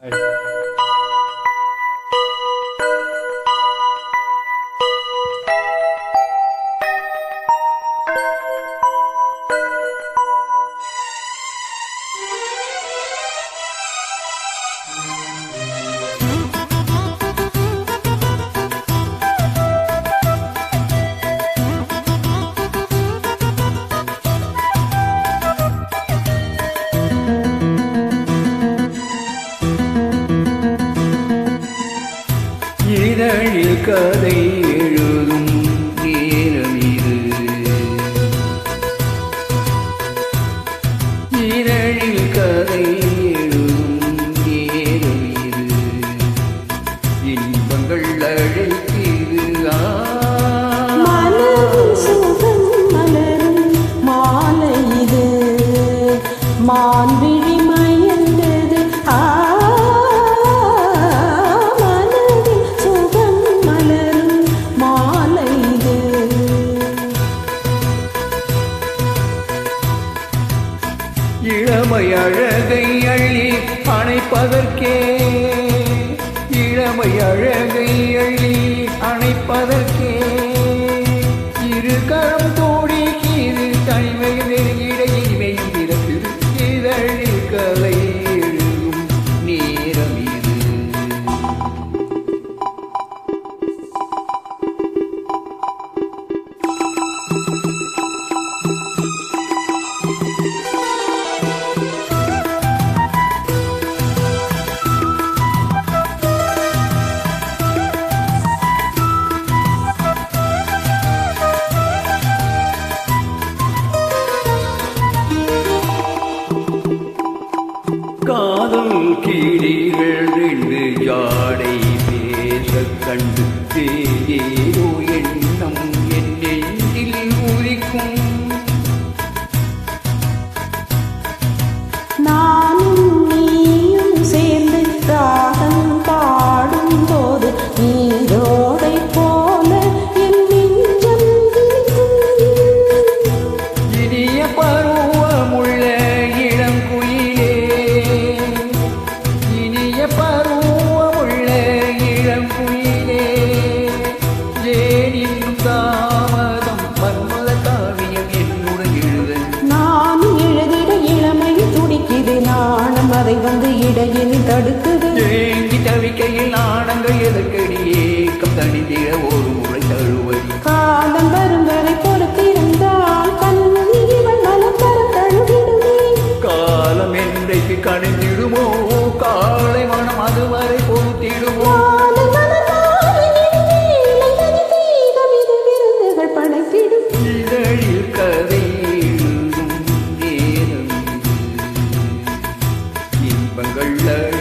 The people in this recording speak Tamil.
Aye. கதை இளமை அழகை அள்ளி அணைப்பதற்கே. இளமை அழகை அள்ளி அணைப்பதற்கே. தேவ கண்டு தே இடையில் தடுக்குது. ஏங்கி தவிக்கையில் ஆனங்கள் எதுக்கு 本个娱